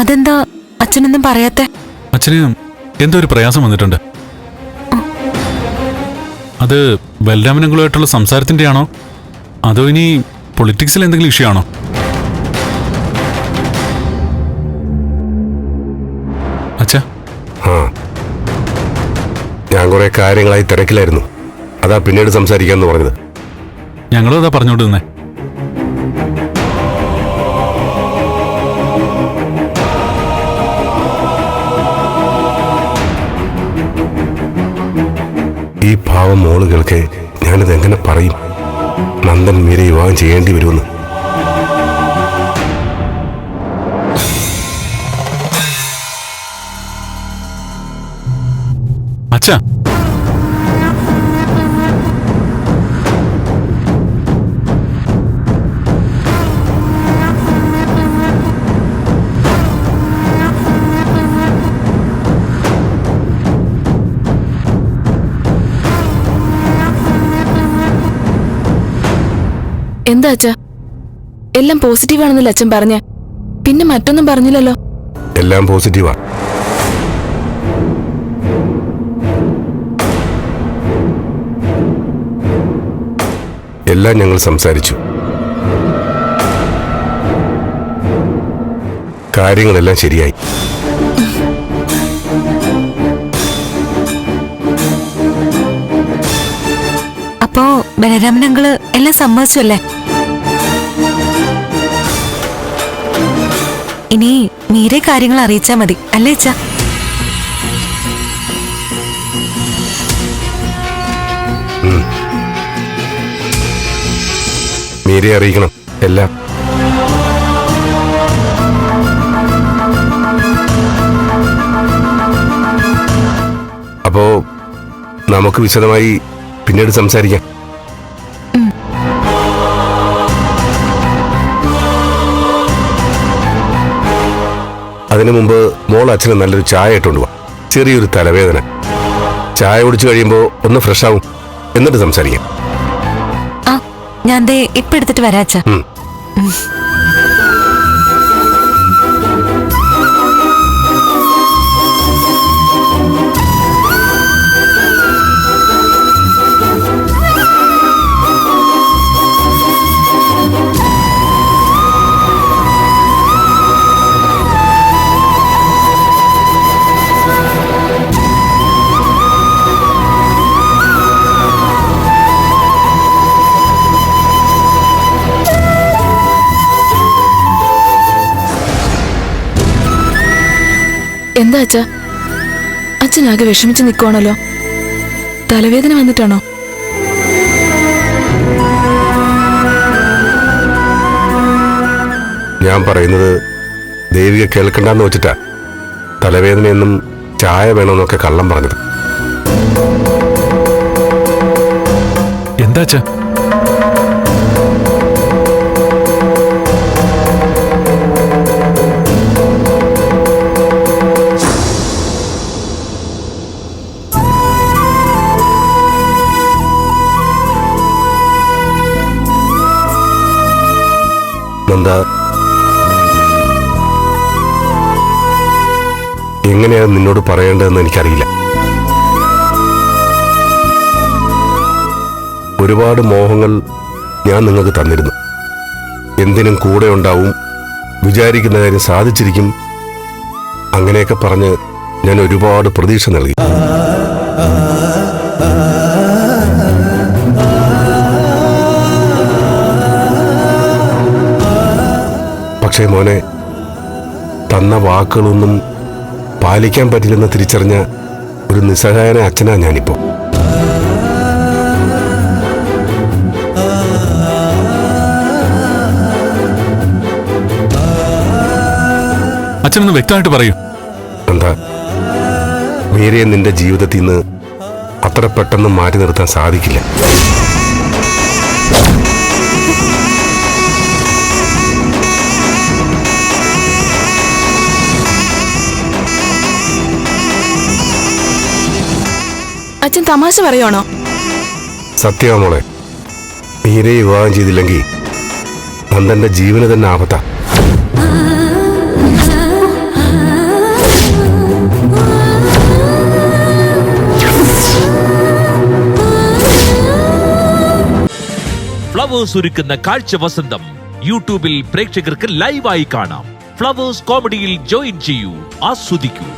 അതെന്താ അച്ഛനൊന്നും പറയാത്തെ? അച്ഛന് എന്തോ ഒരു പ്രയാസം വന്നിട്ടുണ്ട്. അത് ബലരാമനങ്ങളുമായിട്ടുള്ള സംസാരത്തിന്റെ ആണോ അതോ ഇനി പൊളിറ്റിക്സിൽ എന്തെങ്കിലും ഇഷ്യൂ ആണോ? അച്ഛാ. ഞാൻ കുറെ കാര്യങ്ങളായി തിരക്കിലായിരുന്നു. അതാ പിന്നീട് സംസാരിക്കാന്ന് പറഞ്ഞത്. ഞങ്ങളും അതാ പറഞ്ഞോണ്ട് നിന്നേ മോൾ കേൾക്കെ ഞാനിത് എങ്ങനെ പറയും? നന്ദൻ മീരെ വിവാഹം ചെയ്യേണ്ടി വരുമെന്ന്. അച്ഛാ എന്താ അച്ഛാ? എല്ലാം പോസിറ്റീവ് ആണെന്നല്ലേ അച്ഛൻ പറഞ്ഞ? പിന്നെ മറ്റൊന്നും പറഞ്ഞില്ലല്ലോ. എല്ലാം പോസിറ്റീവാ. എല്ലാം ഞങ്ങൾ സംസാരിച്ചു. കാര്യങ്ങളെല്ലാം ശരിയായി. ബലരാമൻ അങ്കിൾ എല്ലാം സമ്മതിച്ചു അല്ലേ ഇനി മീരെ കാര്യങ്ങൾ അറിയിച്ചാ മതി. അല്ലേ അച്ഛാ? മീരെ അറിയിക്കണം. എല്ലാം. അപ്പോ നമുക്ക് വിശദമായി പിന്നീട് സംസാരിക്കാം. അതിനു മുമ്പ് മോൾ അച്ഛന് നല്ലൊരു ചായ ഇട്ടുകൊണ്ട് വാ. ചെറിയൊരു തലവേദന. ചായ കുടിച്ചു കഴിയുമ്പോൾ ഒന്ന് ഫ്രഷ് ആവും. എന്നിട്ട് സംസാരിക്കാം. ആ ഞാൻ ദേ ഇപ്പൊ എടുത്തിട്ട് വരാ എന്താ അച്ഛ? അച്ഛനാകെ വിഷമിച്ച് നിൽക്കുവാണല്ലോ തലവേദന വന്നിട്ടാണോ? ഞാൻ പറയുന്നത് ദേവിക കേൾക്കണ്ടെന്ന് വെച്ചിട്ടാ. തലവേദനയെന്നും ചായ വേണമെന്നൊക്കെ കള്ളം പറഞ്ഞത്. എന്താ അച്ഛാ? നന്ദ എങ്ങനെയാണ് നിന്നോട് പറയേണ്ടതെന്ന് എനിക്കറിയില്ല. ഒരുപാട് മോഹങ്ങൾ ഞാൻ നിങ്ങൾക്ക് തന്നിരുന്നു. എന്തിനും കൂടെ ഉണ്ടാവും വിചാരിക്കുന്ന കാര്യം സാധിച്ചിരിക്കും. അങ്ങനെയൊക്കെ പറഞ്ഞ് ഞാൻ ഒരുപാട് പ്രതീക്ഷ നൽകി. പക്ഷേ മോനെ തന്ന വാക്കുകളൊന്നും പാലിക്കാൻ പറ്റില്ലെന്ന് തിരിച്ചറിഞ്ഞ ഒരു നിസ്സഹായന അച്ഛനാ ഞാനിപ്പോൾ അച്ഛനൊന്ന് വ്യക്തമായിട്ട് പറയൂ. എന്താ? മീരയെ നിന്റെ ജീവിതത്തിൽ നിന്ന് അത്ര പെട്ടെന്ന് മാറ്റി നിർത്താൻ സാധിക്കില്ല. അച്ഛൻ തമാശ പറയണോ സത്യമാ മോളെ തീരെ വിവാഹം ചെയ്തില്ലെങ്കിൽ നന്ദന്റെ ജീവന് തന്നെ ആപത്ത. ഫ്ലവേഴ്സ് ഒരുക്കുന്ന കാഴ്ച വസന്തം യൂട്യൂബിൽ പ്രേക്ഷകർക്ക് ലൈവായി കാണാം. ഫ്ലവേഴ്സ് കോമഡിയിൽ ജോയിൻ ചെയ്യൂ ആസ്വദിക്കൂ.